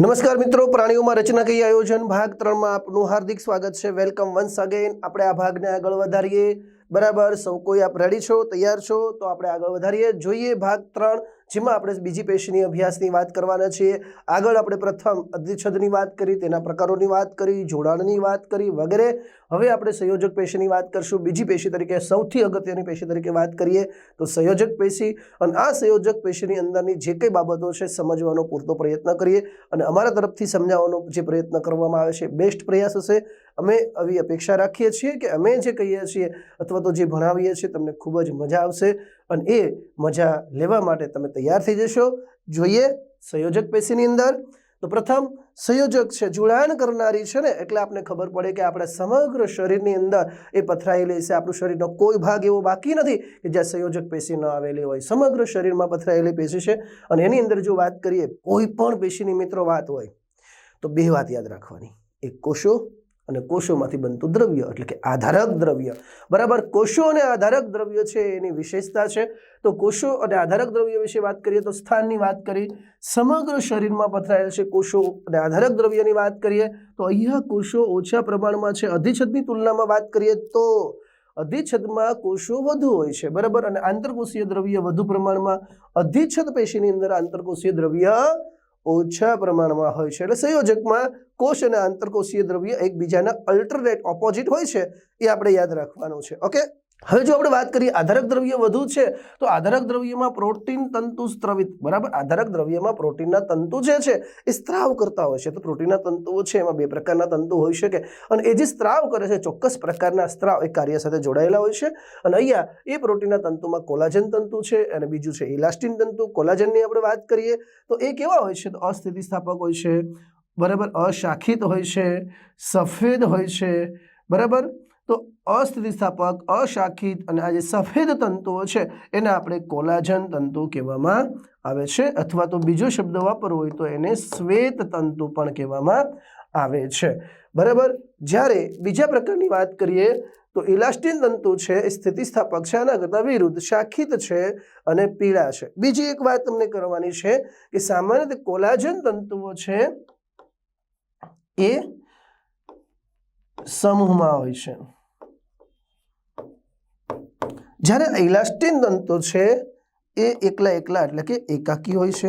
નમસ્કાર મિત્રો, પ્રાણીઓમાં રચના કઈ આયોજન? ભાગ ત્રણમાં આપનું હાર્દિક સ્વાગત છે. Welcome once again. આપણે આ ભાગને આગળ વધારીએ. બરાબર? સૌ કોઈ આપ રેડી છો? તૈયાર છો? તો આપણે આગળ વધારીએ. જોઈએ ભાગ ત્રણ, જેમાં આપણે બીજી પેશીની અભ્યાસની વાત કરવાના છીએ. આગળ આપણે પ્રથમ અધિચ્છદની વાત કરી, તેના પ્રકારોની વાત કરી, જોડાણની વાત કરી વગેરે. હવે આપણે સંયોજક પેશીની વાત કરશું. બીજી પેશી તરીકે, સૌથી અગત્યની પેશી તરીકે વાત કરીએ, તો સંયોજક પેશી. અને આ સંયોજક પેશીની અંદરની જે કંઈ બાબતો છે, સમજવાનો પૂરતો પ્રયત્ન કરીએ. અને અમારા તરફથી સમજાવવાનો જે પ્રયત્ન કરવામાં આવે છે બેસ્ટ પ્રયાસ હશે. અમે આવી અપેક્ષા રાખીએ છીએ કે અમે જે કહીએ છીએ અથવા તો જે ભણાવીએ છીએ, તમને ખૂબ જ મજા આવશે અને એ મજા લેવા માટે તમે તૈયાર થઈ જશો. જોઈએ સંયોજક પેશીની અંદર. તો પ્રથમ સંયોજક છે, જોડાણ કરનારી છે ને, એટલે આપણે ખબર પડે કે આપણા સમગ્ર શરીરની અંદર એ પથરાયેલી છે. આપણું શરીરનો કોઈ ભાગ એવો બાકી નથી કે જ્યાં સંયોજક પેશી ન આવેલી હોય. સમગ્ર શરીરમાં પથરાયેલી પેશી છે અને એની અંદર જો વાત કરીએ, કોઈ પણ પેશીની મિત્રો વાત હોય, તો બે વાત યાદ રાખવાની. એક કોષો અને કોષોમાંથી બનતું દ્રવ્ય, એટલે કે આધારક દ્રવ્ય. બરાબર? કોષો અને આધારક દ્રવ્ય છે એની વિશેષતા છે. તો કોષો અને આધારક દ્રવ્ય વિશે વાત કરીએ તો સ્થાનની વાત કરી. સમગ્ર શરીરમાં પથરાયેલ છે કોષો અને આધારક દ્રવ્યની વાત કરીએ તો અહીંયા કોષો ઓછા પ્રમાણમાં છે. અધિછદની તુલનામાં વાત કરીએ તો અધિચ્છદમાં કોષો વધુ હોય છે. બરાબર? અને આંતરકોષીય દ્રવ્ય વધુ પ્રમાણમાં અધિચ્છદ પેશીની અંદર આંતરકોષીય દ્રવ્ય ઓછા પ્રમાણમાં હોય છે. એટલે સંયોજકમાં કોષ અને આંતરકોષીય દ્રવ્ય એકબીજાના અલ્ટરનેટ ઓપોઝિટ હોય છે. એ આપણે યાદ રાખવાનું છે. ઓકે હવે જો આપણે વાત કરીએ આધારક દ્રવ્ય વધુ છે, તો આધારક દ્રવ્યમાં પ્રોટીન તંતુ સ્ત્રવિત. બરાબર? આધારક દ્રવ્યમાં પ્રોટીનના તંતુ જે છે, એ સ્ત્રાવ કરતા હોય છે. તો પ્રોટીનના તંતુઓ છે, એમાં બે પ્રકારના તંતુ હોઈ શકે. અને એ જે સ્ત્રાવ કરે છે, ચોક્કસ પ્રકારના સ્ત્રાવ એ કાર્ય સાથે જોડાયેલા હોય છે. અને અહીંયા એ પ્રોટીનના તંતુમાં કોલાજન તંતુ છે અને બીજું છે ઇલાસ્ટિન તંતુ. કોલાજનની આપણે વાત કરીએ, તો એ કેવા હોય છે? તો અસ્થિતિસ્થાપક હોય છે, બરાબર? અશાખિત હોય છે, સફેદ હોય છે, બરાબર? તો અસ્થિતિસ્થાપક અશાખિત અને આ જે સફેદ તંતુઓ છે, એને આપણે કોલાજન તંતુ કહેવામાં આવે છે અથવા તો બીજો શબ્દ વાપરવો હોય તો એને શ્વેત તંતુ પણ કહેવામાં આવે છે. બરાબર? જ્યારે બીજા પ્રકારની વાત કરીએ, તો ઇલાસ્ટિન તંતુ છે એ સ્થિતિસ્થાપક છે, આના કરતાં વિરુદ્ધ શાખિત છે અને પીળા છે. બીજી એક વાત તમને કરવાની છે કે સામાન્ય રીતે કોલાજન તંતુઓ છે એ સમૂહમાં હોય છે. જ્યારે ઇલાસ્ટિન તંતુ છે, એ એકલા એકલા એટલે કે એકાકી હોય છે.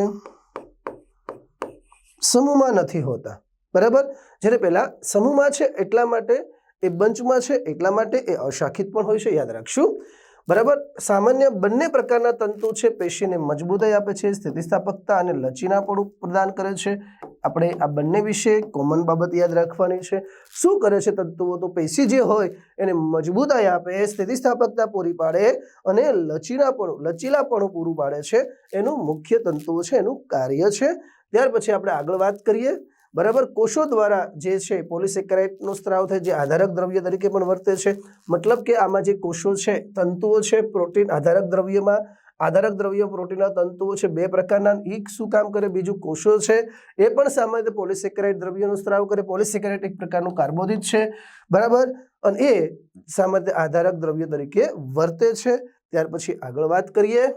સમૂહમાં નથી હોતા. બરાબર? જ્યારે પહેલાં સમૂહમાં છે એટલા માટે, એ બંચમાં છે એટલા માટે એ અશાખિત પણ હોય છે. યાદ રાખશું. બરાબર? સામાન્ય બંને પ્રકારના તંતુ છે, પેશીને મજબૂતાઈ આપે છે, સ્થિતિસ્થાપકતા અને લચીનાપણું પ્રદાન કરે છે. આપણે આ બંને વિશે કોમન બાબત યાદ રાખવાની છે. શું કરે છે તંતુઓ? તો પેશી જે હોય, એને મજબૂતાઈ આપે, સ્થિતિસ્થાપકતા પૂરી પાડે અને લચીનાપણું લચીલાપણું પૂરું પાડે છે. એનું મુખ્ય તંતુઓ છે, એનું કાર્ય છે. ત્યાર પછી આપણે આગળ વાત કરીએ. બરાબર? કોષો દ્વારા જે છે, પોલિસેકેરાઇટનો સ્ત્રાવ થાય, જે આધારક દ્રવ્ય તરીકે પણ વર્તે છે. મતલબ કે આમાં જે કોષો છે, તંતુઓ છે, પ્રોટીન આધારક દ્રવ્યમાં, આધારક દ્રવ્ય પ્રોટીનના તંતુઓ છે, બે પ્રકારના. એક શું કામ કરે? બીજું કોષો છે. એ પણ સામાન્ય રીતે પોલિસેકેરાઇટ દ્રવ્યનો સ્ત્રાવ કરે. પોલિસેકેરાઇટ એક પ્રકારનું કાર્બોદિત છે. બરાબર? અને એ સામાન્ય આધારક દ્રવ્ય તરીકે વર્તે છે. ત્યાર પછી આગળ વાત કરીએ.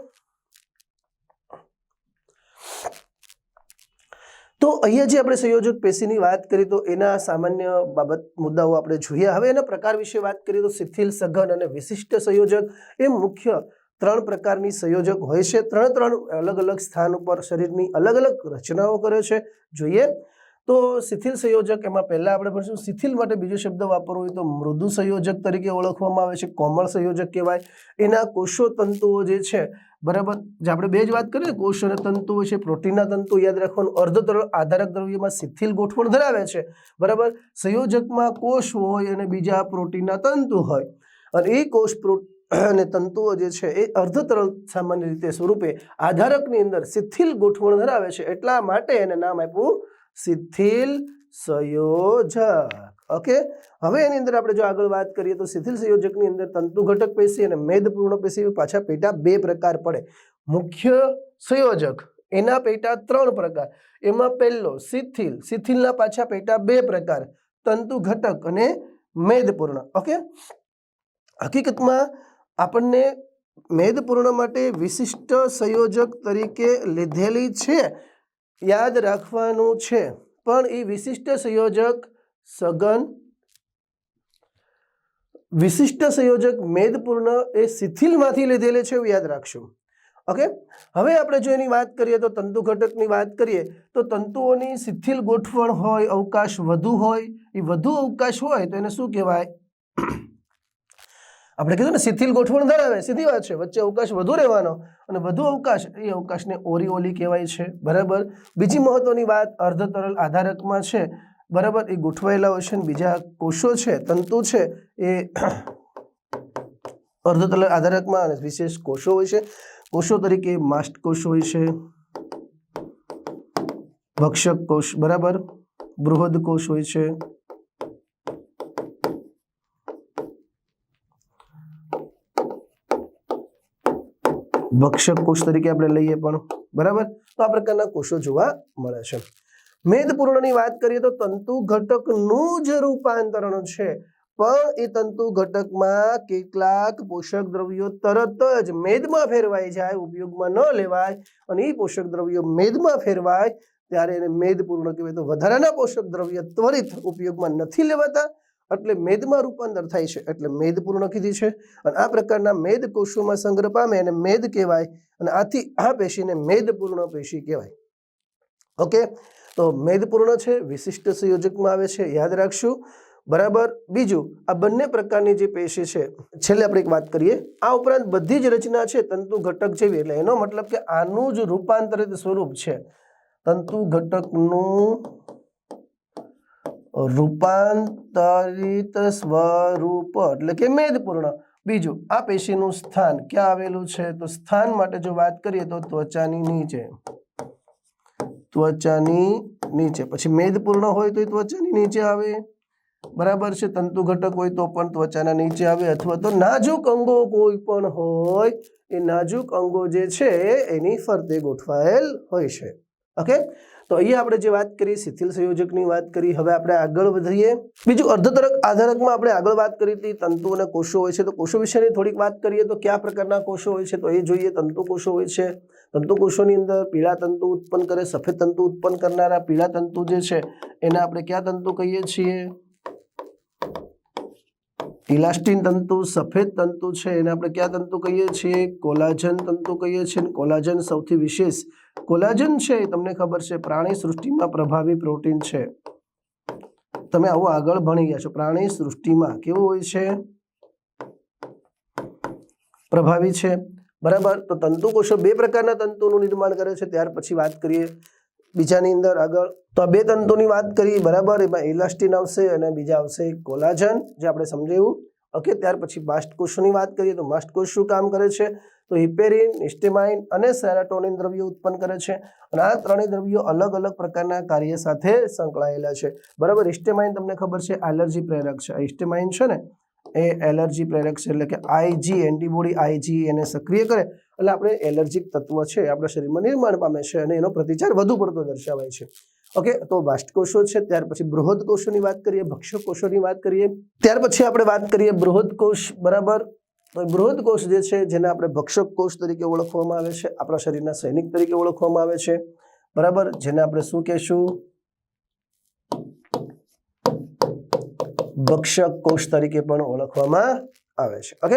તો અહીંયા જે આપણે સંયોજક પેશીની વાત કરી, તો એના સામાન્ય બાબત મુદ્દાઓ આપણે જોઈએ. હવે એના પ્રકાર વિશે વાત કરીએ, તો શિથિલ સઘન અને વિશિષ્ટ સંયોજક. એ મુખ્ય ત્રણ પ્રકારની સંયોજક હોય છે. ત્રણ ત્રણ અલગ અલગ સ્થાન ઉપર શરીરની અલગ અલગ રચનાઓ કરે છે. જોઈએ. તો શિથિલ સંયોજક, એમાં પહેલા આપણે ભણશું. શિથિલ માટે બીજો શબ્દ વાપરવો હોય તો મૃદુ સંયોજક તરીકે ઓળખવામાં આવે છે, કોમળ સંયોજક કહેવાય. એના કોષો તંતુઓ જે છે, બરાબર? જે આપણે બે જ વાત કરીએ કોષ અને તંતુઓ છે, પ્રોટીનના તંતુ યાદ રાખવાનું. અર્ધતરલ આધારક દ્રવ્યમાં શિથિલ ગોઠવણ ધરાવે છે, બરાબર? સંયોજકમાં કોષ હોય અને બીજા પ્રોટીનના તંતુ હોય. અને એ કોષ પ્રો અને તંતુઓ જે છે, એ અર્ધતરલ સામાન્ય રીતે સ્વરૂપે આધારકની અંદર શિથિલ ગોઠવણ ધરાવે છે. એટલા માટે એને નામ આપ્યું શિથિલ સંયોજક. ઓકે હવે એની અંદર આપણે જો આગળ વાત કરીએ તો શિથિલ સંયોજકની અંદર તંતુ ઘટક પેશી અને મેદપૂર્ણ પેશી પાછા પેટા બે પ્રકાર પડે. મુખ્ય સંયોજક, એના પેટા ત્રણ પ્રકાર. એમાં પહેલો શિથિલ શિથિલના પાછા પેટા બે પ્રકાર, તંતુ ઘટક અને મેદપૂર્ણ ઓકે હકીકતમાં આપણને મેદપૂર્ણ માટે વિશિષ્ટ સંયોજક તરીકે લીધેલી છે. યાદ રાખવાનું છે. પણ એ વિશિષ્ટ સંયોજક સઘન, વિશિષ્ટ સંયોજક મેદપૂર્ણ એ શિથિલમાંથી લીધેલે છે એવું યાદ રાખશું. ઓકે? હવે આપણે જો એની વાત કરીએ તો તંતુ ઘટકની વાત કરીએ તો તંતુઓની શિથિલ ગોઠવણ હોય, અવકાશ વધુ હોય એ વધુ અવકાશ હોય તો એને શું કહેવાય? આપણે કીધું ને, શિથિલ ગોઠવણ ધરાવે, સીધી વાત છે. વચ્ચે અવકાશ વધુ રહેવાનો અને વધુ અવકાશ, એ અવકાશને ઓરીઓલી કહેવાય છે. બરાબર? બીજી મહત્વની વાત અર્ધ તરલ આધારકમાં છે. બરાબર? એ ગોઠવાયેલા હોય છે બીજા કોષો છે, તંતુ છે, એ અર્ધ તરલ આધારકમાં અને વિશેષ કોષો હોય છે. કોષો તરીકે માસ્ટ કોષ હોય છે, ભક્ષક કોષ, બરાબર? બૃહદ કોષ હોય છે. ભક્ષક કોષ તરીકે આપણે લઈએ પણ, બરાબર? તો આ પ્રકારના કોષો જોવા મળે છે. મેદપૂર્ણની વાત કરીએ તો તંતુ ઘટકનું જ રૂપાંતરણ છે. પણ એ તંતુ ઘટકમાં કેટલાક પોષક દ્રવ્યો તરત જ મેદમાં ફેરવાઈ જાય, ઉપયોગમાં ન લેવાય. અને એ પોષક દ્રવ્યો મેદમાં ફેરવાય, ત્યારે એને મેદપૂર્ણ કહેવાય. તો વધારાના પોષક દ્રવ્ય ત્વરિત ઉપયોગમાં નથી લેવાતા. એટલે મેદમાં રૂપાંતર થાય છે એટલે મેદપૂર્ણ કીધી છે. અને આ પ્રકારના મેદ કોષોમાં સંગ્રહ પામે અને મેદ કહેવાય અને આથી આ પેશીને મેદપૂર્ણ પેશી કહેવાય. ઓકે? તો મેદપૂર્ણ છે, વિશિષ્ટ સંયોજકમાં આવે છે, યાદ રાખશું. બરાબર? બીજું, આ બંને પ્રકારની જે પેશી છે, છેલ્લે આપણે એક વાત કરીએ. આ ઉપરાંત બધી જ રચના છે, તંતુ ઘટક જેવી. એટલે એનો મતલબ કે આનું જ રૂપાંતરિત સ્વરૂપ છે. તંતુ ઘટકનું રૂપાંતરિત સ્વરૂપ, એટલે કે મેદપૂર્ણ. બીજું, આ પેશીનું સ્થાન ક્યાં આવેલું છે? તો સ્થાન માટે જો વાત કરીએ તો ત્વચાની નીચે. ત્વચાની નીચે. પછી મેદપૂર્ણ હોય તો ત્વચાની નીચે આવે. બરાબર છે? તંતુ ઘટક હોય તો પણ ત્વચાના નીચે આવે. અથવા તો નાજુક અંગો કોઈ પણ હોય, એ નાજુક અંગો જે છે, એની ફરતે ગોઠવાયેલ હોય છે. ઓકે તો અહીંયા આપણે જે વાત કરી, શિથિલ સંયોજકની વાત કરી, હવે આપણે આગળ વધીએ. બીજું અર્ધતરક આધારકમાં આપણે આગળ વાત કરી હતી, તંતુ અને કોષો હોય છે. તો કોષો વિશેની થોડીક વાત કરીએ તો કયા પ્રકારના કોષો હોય છે તો એ જોઈએ. તંતુ કોષો હોય છે. તંતુ કોષોની અંદર પીળા તંતુ ઉત્પન્ન કરે, સફેદ તંતુ ઉત્પન્ન કરનારા પીળા તંતુ જે છે, એને આપણે કયા તંતુ કહીએ છીએ? ઇલાસ્ટિન તંતુ, સફેદ તંતુ છે એને આપણે કયા તંતુ કહીએ છીએ? કોલાજન તંતુ કહીએ છીએ કોલાજન સૌથી વિશેષ. કોલાજન છે એ તમને ખબર છે, પ્રાણી સૃષ્ટિમાં પ્રભાવી પ્રોટીન છે. તમે આવું આગળ ભણી ગયા છો. પ્રાણી સૃષ્ટિમાં કેવું હોય છે? પ્રભાવી છે. બરાબર? તો તંતુ કોષો બે પ્રકારના તંતુનું નિર્માણ કરે છે. ત્યાર પછી વાત કરીએ બીજાની અંદર આગળ તો આ બે તંતુની વાત કરીએ, બરાબર? એમાં ઇલાસ્ટિન આવશે અને બીજા આવશે કોલાજન જે આપણે સમજાવ્યું ઓકે, ત્યાર પછી માસ્ટકોષોની વાત કરીએ, તો માસ્ટકોષ શું કામ કરે છે? તો હિપેરિન ઇસ્ટેમાઇન અને સેરાટોનિન દ્રવ્યો ઉત્પન્ન કરે છે. અને આ ત્રણેય દ્રવ્યો અલગ અલગ પ્રકારના કાર્ય સાથે સંકળાયેલા છે. બરાબર? ઇસ્ટેમાઇન તમને ખબર છે એલર્જી પ્રેરક છે. ઇસ્ટેમાઇન છે ને એ એલર્જી પ્રેરક છે એટલે કે આઈજી, એન્ટીબોડી આઈજી એને સક્રિય કરે એટલે આપણે એલર્જીક તત્વ છે આપણા શરીરમાં નિર્માણ પામે છે અને એનો પ્રતિચાર વધુ પડતો દર્શાવાય છે. ઓકે, તો બાષ્ટકોષો છે, ત્યાર પછી બૃહદ કોષોની વાત કરીએ ભક્ષ્ય કોષોની વાત કરીએ, ત્યાર પછી આપણે વાત કરીએ બૃહદ કોષ બરાબર બૃહદ કોષ જે છે, જેને આપણે ભક્ષક કોષ તરીકે ઓળખવામાં આવે છે, આપણા શરીરના સૈનિક તરીકે ઓળખવામાં આવે છે. બરાબર? જેને આપણે શું કહેશું? ભક્ષક કોષ તરીકે પણ ઓળખવામાં આવે છે. ઓકે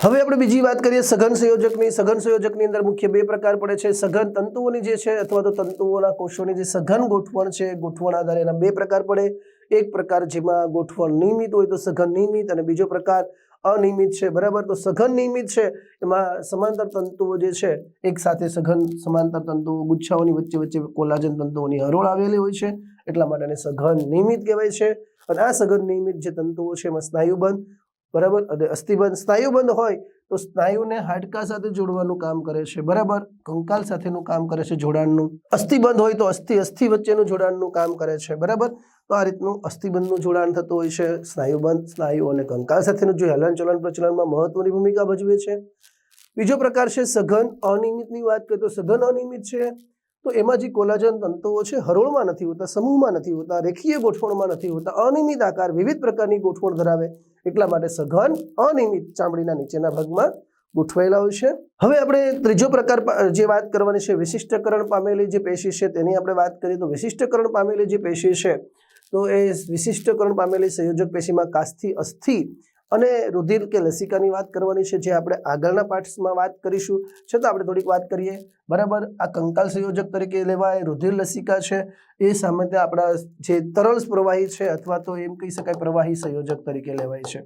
હવે આપણે બીજી વાત કરીએ સઘન સંયોજકની. સઘન સંયોજકની અંદર મુખ્ય બે પ્રકાર પડે છે. સઘન તંતુઓની જે છે અથવા તો તંતુઓના કોષોની જે સઘન ગોઠવણ છે, ગોઠવણ આધારે એના બે પ્રકાર પડે. એક પ્રકાર જેમાં ગોઠવણ નિયમિત હોય તો સઘન નિયમિત અને બીજો પ્રકાર અનિયમિત છે. બરાબર? તો સઘન નિયમિત છે, એમાં સમાંતર તંતુઓ જે છે, એક સાથે સઘન સમાંતર તંતુઓ, ગુચ્છાઓની વચ્ચે વચ્ચે કોલાજન તંતુઓની હરોળ આવેલી હોય છે. એટલા માટે સઘન નિયમિત કહેવાય છે. અને આ સઘન નિયમિત જે તંતુઓ છે એમાં સ્નાયુબંધ, બરાબર? અને અસ્થિબંધ. સ્નાયુબંધ હોય તો સ્નાયુને હાડકા સાથે જોડવાનું કામ કરે છે, બરાબર? કંકાલ સાથેનું કામ કરે છે જોડાણનું. અસ્થિબંધ હોય તો અસ્થિ અસ્થિ વચ્ચેનું જોડાણનું કામ કરે છે, બરાબર? તો આ રીતનું અસ્થિબંધનું જોડાણ થતું હોય છે, સ્નાયુબંધ, સ્નાયુ અને કંકાલ સાથેનું જે હલનચલન પ્રચલનમાં મહત્વની ભૂમિકા ભજવે છે. બીજો પ્રકાર છે સઘન અનિયમિતની વાત કરીએ તો સઘન અનિયમિત છે તો એમાં જે કોલાજન તંતુઓ છે, હરોળમાં નથી હોતા, સમૂહમાં નથી હોતા, રેખીય ગોઠવણમાં નથી હોતા, અનિયમિત આકાર વિવિધ પ્રકારની ગોઠવણ ધરાવે, એટલા માટે સઘન અનિયમિત ચામડીના નીચેના ભાગમાં ગોઠવાયેલા હોય છે. હવે આપણે ત્રીજો પ્રકાર જે વાત કરવાની છે, વિશિષ્ટકરણ પામેલી જે પેશી છે, તેની આપણે વાત કરીએ તો વિશિષ્ટકરણ પામેલી જે પેશી છે, તો એ વિશિષ્ટકરણ પામેલી સંયોજક પેશીમાં કાસ્થિ અસ્થિ અને રુધિર કે લસિકાની વાત કરવાની છે, જે આપણે આગળના પાર્ટ્સમાં વાત કરીશું. છતાં આપણે થોડીક વાત કરીએ. બરાબર? આ કંકાલ સંયોજક તરીકે લેવાય, રુધિર લસિકા છે, એ સામાન્ય આપણા જે તરલ પ્રવાહી છે, અથવા તો એમ કહી શકાય પ્રવાહી સંયોજક તરીકે લેવાય છે.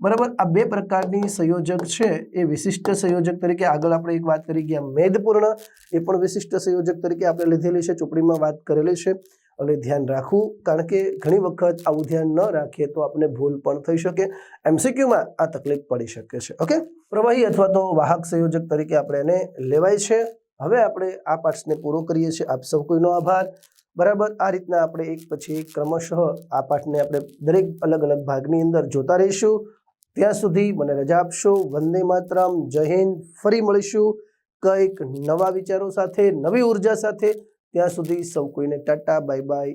બરાબર? આ બે પ્રકારની સંયોજક છે, એ વિશિષ્ટ સંયોજક તરીકે આગળ આપણે એક વાત કરી ગયા. મેદપૂર્ણ એ પણ વિશિષ્ટ સંયોજક તરીકે આપણે લીધેલી છે, ચોપડીમાં વાત કરેલી છે. એટલે ધ્યાન રાખવું, કારણ કે ઘણી વખત આવું ધ્યાન ન રાખીએ તો આપણે ભૂલ પણ થઈ શકે. એમસીક્યુમાં આ તકલીફ પડી શકે છે. ઓકે? પ્રવાહી અથવા તો વાહક સંયોજક તરીકે આપણે એને લેવાય છે. હવે આપણે આ પાઠને પૂરો કરીએ છીએ. આપ સૌ કોઈનો આભાર. બરાબર? આ રીતના આપણે એક પછી એક ક્રમશઃ આ પાઠને આપણે દરેક અલગ અલગ ભાગની અંદર જોતા રહીશું. ત્યાં સુધી મને રજા આપશો. વંદે માતરમ. જય હિન્દ. ફરી મળીશું. કંઈક નવા વિચારો સાથે, નવી ઊર્જા સાથે. ત્યાં સુધી સૌ કોઈને ટાટા બાય બાય